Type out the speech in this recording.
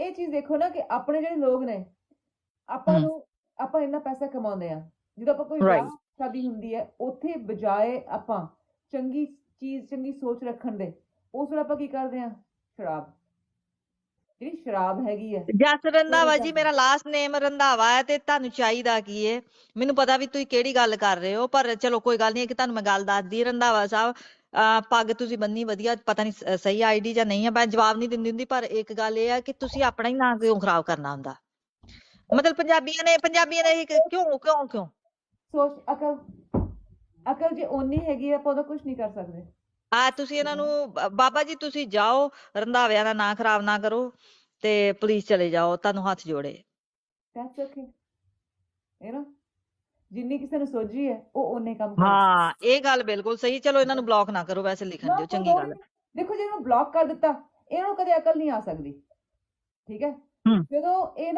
ਇਹ ਚੀਜ਼ ਦੇਖੋ ਨਾ ਕਿ ਆਪਣੇ ਜਿਹੜੇ ਲੋਕ ਨੇ ਆਪਾਂ। ਨੂੰ ਆਪਾਂ ਇੰਨਾ ਪੈਸਾ ਕਮਾਉਂਦੇ ਆ ਜਦੋਂ ਆਪਾਂ ਕੋਈ. ਵਿਆਹ ਸ਼ਾਦੀ ਹੁੰਦੀ ਹੈ ਉੱਥੇ ਬਜਾਏ ਆਪਾਂ ਚੰਗੀ ਚੀਜ਼ ਚੰਗੀ ਸੋਚ ਰੱਖਣ ਦੇ ਉਸ ਵੇਲੇ ਆਪਾਂ ਕੀ ਕਰਦੇ ਆ ਸ਼ਰਾਬ ਜਿਹੜੀ ਸ਼ਰਾਬ ਹੈਗੀ ਹੈ ਜਸ ਰੰਧਾਵਾ ਜੀ। ਮੇਰਾ ਲਾਸਟ ਨੇਮ ਰੰਧਾਵਾ ਹੈ ਤੇ ਤੁਹਾਨੂੰ ਚਾਹੀਦਾ ਕੀ ਹੈ ਮੈਨੂੰ ਪਤਾ ਵੀ ਤੁਸੀਂ ਕਿਹੜੀ ਗੱਲ ਕਰ ਰਹੇ ਹੋ ਪਰ ਚਲੋ ਕੋਈ ਗੱਲ ਨਹੀਂ ਕਿ ਤੁਹਾਨੂੰ ਮੈਂ ਗੱਲ ਦੱਸਦੀ ਰੰਧਾਵਾ ਸਾਹਿਬ ਪੱਗ ਤੁਸੀਂ ਬੰਨੀ ਵਧੀਆ ਪਤਾ ਨਹੀਂ ਸਹੀ ਆਈਡੀ ਜਾਂ ਨਹੀਂ ਹੈ ਮੈਂ ਜਵਾਬ ਨਹੀਂ ਦਿੰਦੀ ਹੁੰਦੀ ਪਰ ਇੱਕ ਗੱਲ ਇਹ ਹੈ ਕਿ ਤੁਸੀਂ ਆਪਣਾ ਹੀ ਨਾਂ ਕਿਉਂ ਖਰਾਬ ਕਰਨਾ ਹੁੰਦਾ? ਮਤਲਬ ਪੰਜਾਬੀਆਂ ਨੇ ਪੰਜਾਬੀਆਂ ਨੇ ਇਹ ਕਿਉਂ ਕਿਉਂ ਕਿਉਂ? ਸੋਚ ਅਕਲ ਅਕਲ ਜੇ ਓਨੀ ਹੈਗੀ ਆਪਾਂ ਉਹਦਾ ਕੁਝ ਨਹੀਂ ਕਰ ਸਕਦੇ। ਆ ਤੁਸੀਂ ਇਹਨਾਂ ਨੂੰ ਬਾਬਾ ਜੀ ਤੁਸੀਂ ਜਾਓ ਰੰਧਾਵਿਆਂ ਦਾ ਨਾਂ ਖਰਾਬ ਨਾ ਕਰੋ ਤੇ ਪੁਲਿਸ ਚਲੇ ਜਾਓ ਤੁਹਾਨੂੰ ਹੱਥ ਜੋੜੇ। ਦੈਟਸ ਓਕੇ ਯੂ نو ਜਿੰਨੀ ਕਿਸੇ ਨੂੰ ਸੋਝੀ ਹੈ ਉਹ ਓਨੇ ਕੰਮ ਕਰ। ਹਾਂ ਇਹ ਗੱਲ ਬਿਲਕੁਲ ਸਹੀ ਚਲੋ ਇਹਨਾਂ ਨੂੰ ਬਲੌਕ ਨਾ ਕਰੋ ਵੈਸੇ ਲਿਖਣ ਦਿਓ ਚੰਗੀ ਗੱਲ ਹੈ। ਦੇਖੋ ਜੇ ਇਹਨੂੰ ਬਲੌਕ ਕਰ ਦਿੱਤਾ ਇਹਨੂੰ ਕਦੇ ਅਕਲ ਨਹੀਂ ਆ ਸਕਦੀ। ਠੀਕ ਹੈ। ਜਦੋਂ ਇਹ